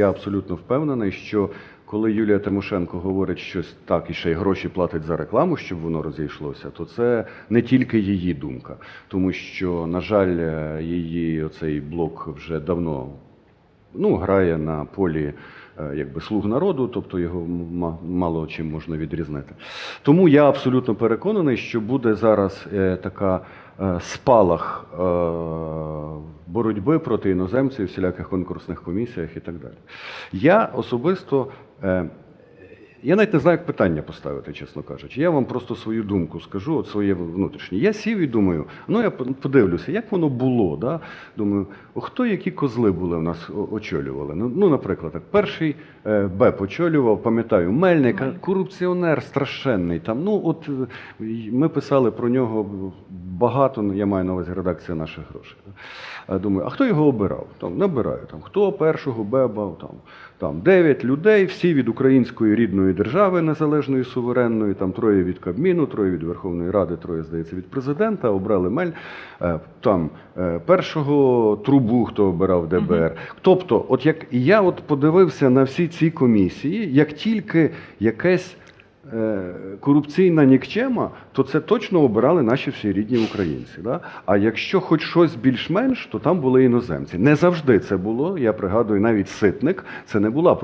я абсолютно впевнений, що коли Юлія Тимошенко говорить щось так і ще й гроші платить за рекламу, щоб воно розійшлося, то це не тільки її думка, тому що, на жаль, е, її оцей блок вже давно ну, грає на полі якби, слуг народу, тобто його мало чим можна відрізнити. Тому я абсолютно переконаний, що буде зараз е, така е, спалах е, боротьби проти іноземців, всіляких конкурсних комісіях і так далі. Я особисто. Я навіть не знаю, як питання поставити, чесно кажучи. Я вам просто свою думку скажу, от своє внутрішнє. Я сів і думаю, ну я подивлюся, як воно було. Да? Думаю, хто які козли були в нас очолювали? Ну, ну наприклад, так, перший е, БЕП очолював, пам'ятаю, Мельника, корупціонер страшенний. Там, ну, от, е, ми писали про нього багато, ну, я маю на увазі редакція наших грошей. Думаю, а хто його обирав? Там, набираю, там, хто першого БЕБа, там, там дев'ять людей, всі від української рідної держави незалежної, суверенної, там троє від Кабміну, троє від Верховної Ради, троє, здається, від президента, обрали Мель. Е, Там е, першого трубу, хто обирав ДБР. Тобто, от як я от подивився на всі ці комісії, як тільки якесь корупційна нікчема, то це точно обирали наші всі рідні українці. Да? А якщо хоч щось більш-менш, то там були іноземці. Не завжди це було. Я пригадую, навіть ситник. Це не була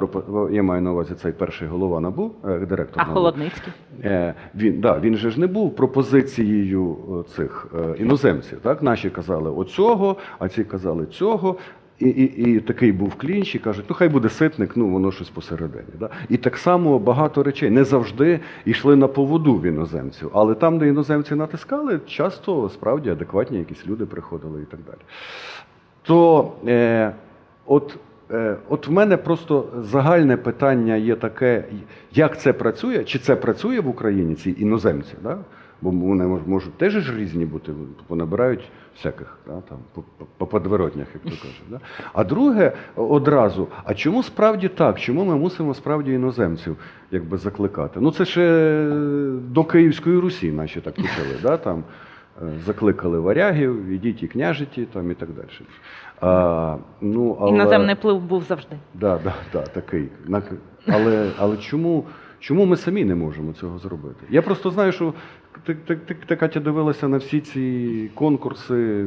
Я маю на увазі цей перший голова НАБУ, е, директор А НАБУ. Холодницький? Е, Він, да, він же ж не був пропозицією е, цих е, іноземців. Так? Наші казали оцього, а ці казали цього. І, і, і такий був клінч, і кажуть, ну хай буде ситник, ну воно щось посередині. Да? І так само багато речей не завжди йшли на поводу в іноземців, але там, де іноземці натискали, часто справді адекватні якісь люди приходили і так далі. То е, от, е, от в мене просто загальне питання є таке, як це працює, чи це працює в Україні, ці іноземці, да? Бо вони можуть теж ж різні бути, понабирають всяких да, там, по, по- по подворотнях, як то кажуть. Да? А друге, одразу, а чому справді так? Чому ми мусимо справді іноземців якби, закликати? Ну це ще до Київської Русі наші так почали. Да? Там, е, закликали варягів, ідіть і княжиті, там і так далі. А, ну, але... Іноземний вплив був завжди. Да, да, да, такий. Але, але чому, чому ми самі не можемо цього зробити? Я просто знаю, що ти, ти, ти, ти Катя, дивилася на всі ці конкурси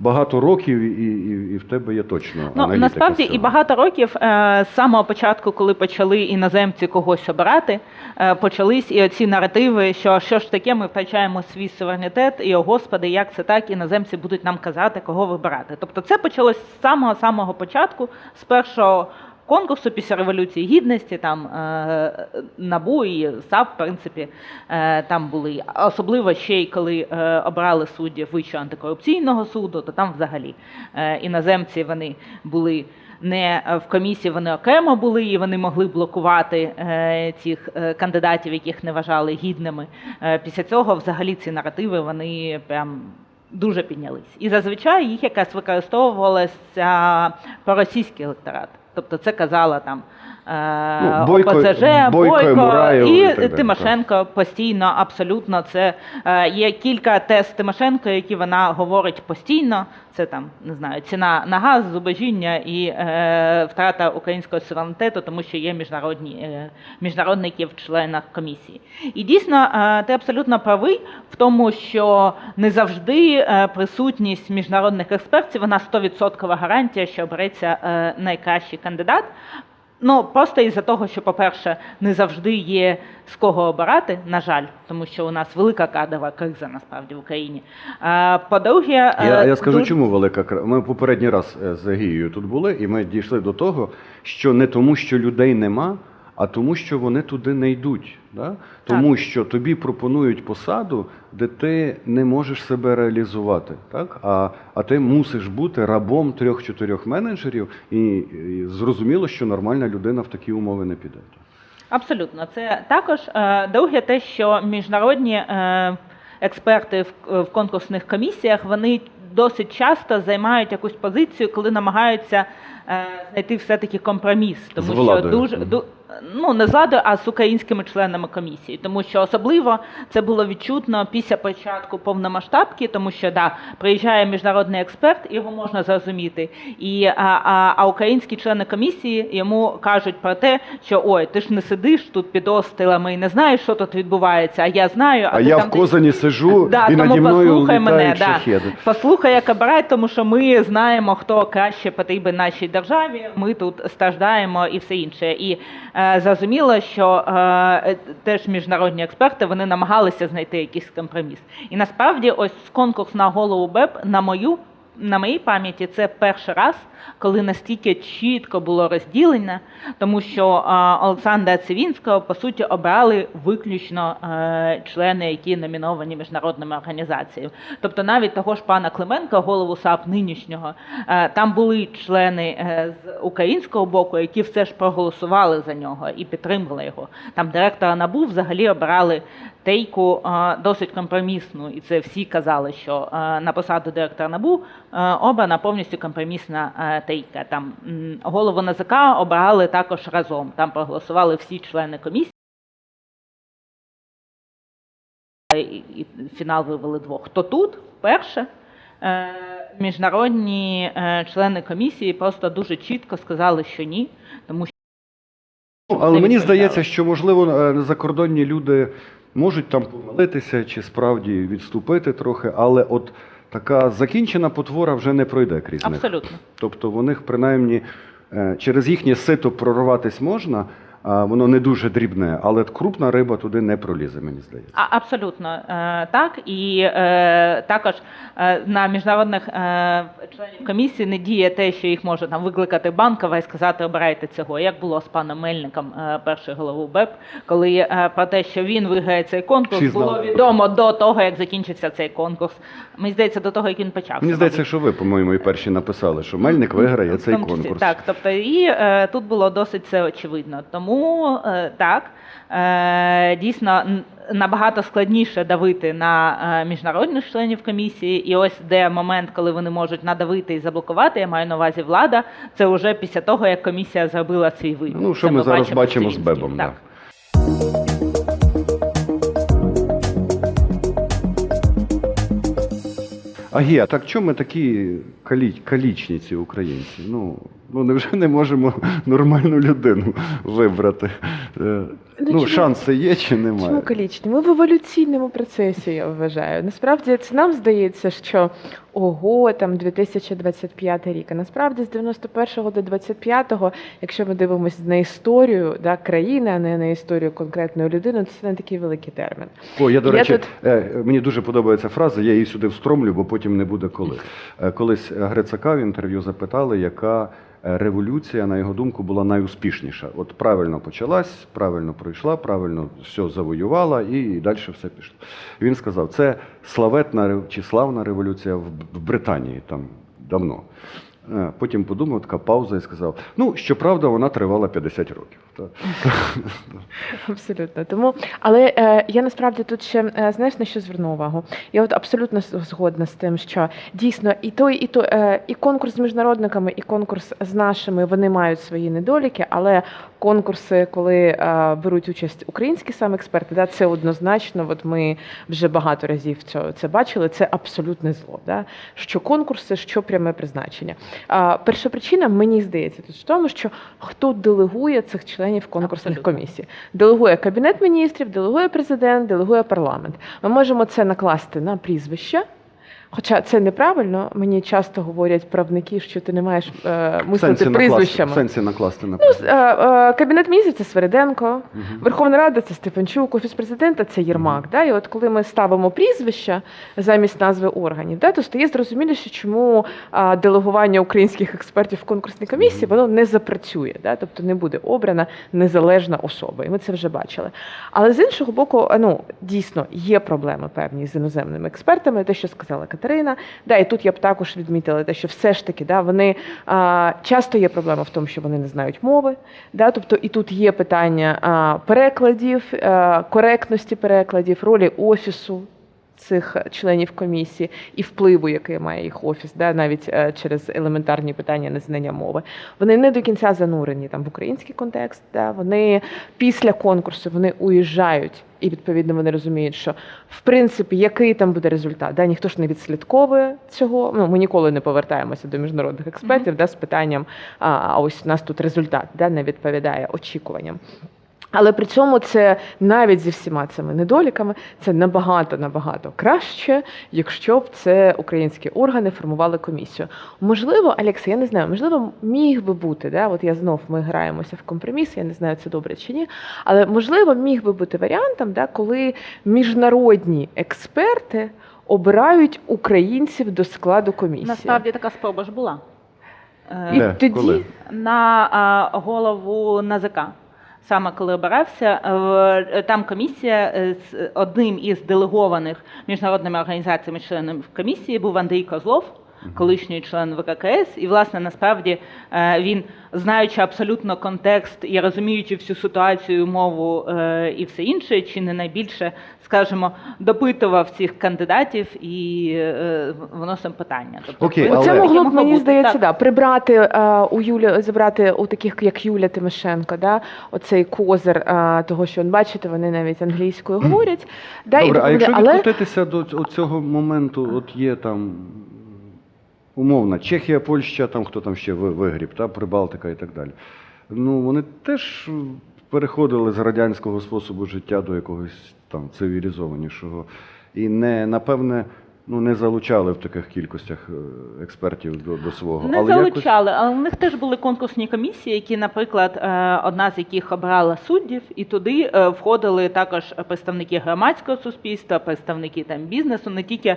багато років, і, і, і в тебе є точно. Ну аналітика насправді і багато років е, з самого початку, коли почали іноземці когось обирати, е, почались і оці наративи, що що ж таке, ми втрачаємо свій суверенітет, і о господи, як це так, іноземці будуть нам казати, кого вибирати. Тобто, це почалось з самого самого початку, з першого. Конкурсу після революції гідності там е, набу і САП, в принципі, е, там були особливо ще й коли е, обрали суддів Вищого антикорупційного суду, то там взагалі іноземці вони були не в комісії, вони окремо були, і вони могли блокувати цих кандидатів, яких не вважали гідними. Після цього взагалі ці наративи вони прям. Дуже піднялись. І зазвичай їх якась використовувалася проросійський електорат. Тобто це казала там е, Ну, Бойко- ОПЗЖ, Бойко Бойко, і Мураєв і і так Тимошенко постійно, абсолютно. Це е, є кілька тез Тимошенко, які вона говорить постійно. Це там не знаю, ціна на газ, зубожіння і е, втрата українського суверенітету, тому що є міжнародні е, міжнародники в членах комісії. І дійсно, е, ти абсолютно правий в тому, що не завжди е, присутність міжнародних експертів вона 100% гарантія, що обереться е, найкращий кандидат. Ну просто із-за того, що, по-перше, не завжди є з кого обирати, на жаль, тому що у нас велика кадрова криза насправді в Україні. А, по-друге, Я, е, я скажу, дуже... чому велика криза. Ми попередній раз е, з Агією тут були, і ми дійшли до того, що не тому, що людей нема, а тому, що вони туди не йдуть. Да? Тому що тобі пропонують посаду, де ти не можеш себе реалізувати. Так? А, а ти мусиш бути рабом трьох-чотирьох менеджерів, і, і зрозуміло, що нормальна людина в такі умови не піде. Абсолютно, це також е, друге, те, що міжнародні е, експерти в, в конкурсних комісіях вони досить часто займають якусь позицію, коли намагаються е, знайти все-таки компроміс, З тому що дуже ду, ну не з владою, а з українськими членами комісії, тому що особливо це було відчутно після початку повномасштабки, тому що да, приїжджає міжнародний експерт, його можна зрозуміти, і а, а, а українські члени комісії йому кажуть про те, що ой, ти ж не сидиш тут під остилами і не знаєш, що тут відбувається. А я знаю, а, А ти я там в Козані сижу Да, і тому наді мною послухай мене, да. Послухай, як обирать, тому що ми знаємо, хто краще потрібен нашій державі. Ми тут страждаємо і все інше. І е, зрозуміло, що е, теж міжнародні експерти вони намагалися знайти якийсь компроміс. І насправді, ось конкурс на голову БЕП, на мою. На моїй пам'яті це перший раз, коли настільки чітко було розділено, тому що Олександра Цивінського по суті обрали виключно е, члени, які номіновані міжнародними організаціями. Тобто навіть того ж пана Клименка, голову САП нинішнього, е, там були члени е, з українського боку, які все ж проголосували за нього і підтримали його. Там директора НАБУ взагалі обирали тейку досить компромісну, і це всі казали, що на посаду директора НАБУ обрана повністю компромісна тейка. Там голову НАЗК обирали також разом. Там проголосували всі члени комісії. І, фінал вивели двох. То тут вперше е, міжнародні е, члени комісії просто дуже чітко сказали, що ні, тому що Ну, але мені здається, що можливо е, закордонні люди можуть там помилитися чи справді відступити трохи, але от така закінчена потвора вже не пройде крізь них. абсолютно. Тобто вони, принаймні е, через їхнє сито прорватися можна, воно не дуже дрібне, але крупна риба туди не пролізе, мені здається. А, абсолютно е, так. І е, також е, на міжнародних е, членів комісії не діє те, що їх може там викликати банкова і сказати обирайте цього. Як було з паном Мельником, перший голову БЕП, коли е, про те, що він виграє цей конкурс, Всі було відомо до того, як закінчився цей конкурс. Мені здається, до того, як він почався. Мені здається, що ви, по-моєму, і перші написали, що Мельник виграє цей конкурс. Так, тобто і е, тут було досить це очевидно. Тому е, так, е, дійсно набагато складніше давити на е, міжнародних членів комісії. І ось де момент, коли вони можуть надавити і заблокувати, я маю на увазі влада, це вже після того, як комісія зробила свій вибір. Ну, що Це ми зараз бачимо з Бебом, Так. да. Агія, так чому ми такі калі... калічні ці українці? Ну, ну невже не можемо нормальну людину вибрати? Е, Ну, чому- шанси є чи немає? Чому калічні? Ми в еволюційному процесі, я вважаю. Насправді це нам здається, що ого, там 2025 рік. А насправді з 91-го до 25-го, якщо ми дивимося на історію да, країни, а не на історію конкретної людини, то це не такий великий термін. О, я, до Я речі, тут- е, мені дуже подобається фраза, я її сюди встромлю, бо потім не буде коли. Е, Колись Грицака в інтерв'ю запитали, яка революція, на його думку, була найуспішніша. От правильно почалась, правильно пройшла, правильно все завоювала і далі все пішло. Він сказав, це славетна чи славна революція в в Британії там давно. Е, Потім подумав, така пауза і сказав: ну, щоправда, вона тривала 50 років. Та- Абсолютно. Тому, але е, я насправді тут ще е, знаєш на що зверну увагу. Я от абсолютно згодна з тим, що дійсно і той, і то е, і конкурс з міжнародниками, і конкурс з нашими вони мають свої недоліки, але конкурси, коли е, беруть участь українські саме експерти, да, це однозначно. От ми вже багато разів це, це бачили. Це абсолютне зло. Да? Що конкурси, що пряме призначення. Перша причина, мені здається, тут в тому, що хто делегує цих членів конкурсних Абсолютно. комісій. Делегує кабінет міністрів, делегує президент, делегує парламент. Ми можемо це накласти на прізвище. Хоча це неправильно, мені часто говорять правники, що ти не маєш е, мислити сенсі прізвищами. в сенсі накласти на Ну, е, е, кабінет міністрів це Свериденко, Мгм. Верховна Рада це Стефанчук, офіс президента це Єрмак. Да? І от коли ми ставимо прізвища замість назви органів, да, то стає зрозуміліше, чому а, делегування українських експертів в конкурсній комісії воно не запрацює, да? тобто не буде обрана незалежна особа. І ми це вже бачили. Але з іншого боку, ну дійсно є проблеми певні з іноземними експертами, те, що сказала Катерина. Да, і тут я б також відмітила те, що все ж таки да, вони а, часто є проблема в тому, що вони не знають мови. Да, тобто і тут є питання а, перекладів, а, коректності перекладів, ролі офісу. Цих членів комісії і впливу, який має їх офіс, да, навіть е, через елементарні питання незнання мови. Вони не до кінця занурені там в український контекст. Да, вони після конкурсу вони уїжджають. І відповідно вони розуміють, що в принципі який там буде результат. Да? Ніхто ж не відслідковує цього. Ну ми ніколи не повертаємося до міжнародних експертів да, з питанням: а, а ось у нас тут результат да, не відповідає очікуванням. Але при цьому це навіть зі всіма цими недоліками це набагато набагато краще, якщо б це українські органи формували комісію. Можливо, Алекса, я не знаю, можливо, міг би бути. Да? От я знов ми граємося в компроміс, я не знаю, це добре чи ні. Але можливо, міг би бути варіантом, да, коли міжнародні експерти обирають українців до складу комісії. Насправді така спроба ж була. І Де? тоді Коли? на а, голову НАЗК. Саме коли обирався, е, там комісія е, з одним із делегованих міжнародними організаціями членів комісії був Андрій Козлов, колишній член ВККС. І, власне, насправді е, він, знаючи абсолютно контекст і розуміючи всю ситуацію, мову е, і все інше, чи не найбільше, скажімо, допитував цих кандидатів і е, виносив питання. Тобто, Окей, Це але- могло б, мені здається, Так. да, прибрати у Юлі, забрати у таких, як Юля Тимошенко, да, оцей козир того, що бачите, вони навіть англійською говорять. Да, і а якщо але відкотитися до цього моменту, от є там умовна Чехія, Польща, там хто там ще вигріб, та, Прибалтика і так далі. Ну, вони теж переходили з радянського способу життя до якогось там цивілізованішого. І не, напевне, ну, не залучали в таких кількостях е, експертів до, до свого. Не але залучали, але у них теж були конкурсні комісії, які, наприклад, е, одна з яких обрала суддів, і туди е, входили також представники громадського суспільства, представники там бізнесу, не тільки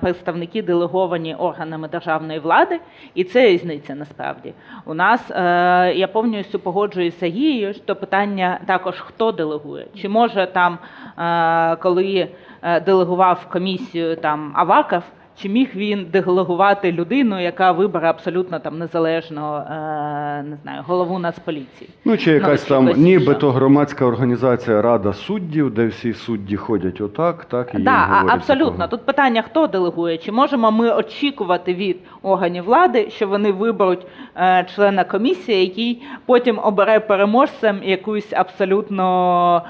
представники делеговані органами державної влади, і це різниця насправді. У нас я повністю погоджуюся з Сергією, що питання також хто делегує, чи може там, коли делегував комісію там Аваков. Чи міг він делегувати людину, яка вибере абсолютно там незалежно, е, не знаю, голову Нацполіції? Ну, чи якась чи там нібито громадська організація Рада суддів, де всі судді ходять отак, так і Да, абсолютно. такого. Тут питання, хто делегує? Чи можемо ми очікувати від органів влади, що вони виберуть е, члена комісії, який потім обере переможцем якусь абсолютно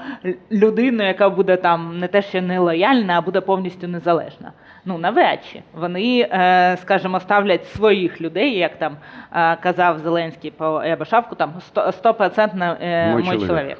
людину, яка буде там не те, що не лояльна, а буде повністю незалежна? Ну навряд чи вони, е, скажімо, ставлять своїх людей, як там е, казав Зеленський по Рябошапку, там 100% мій Мой мой чоловік, чоловік.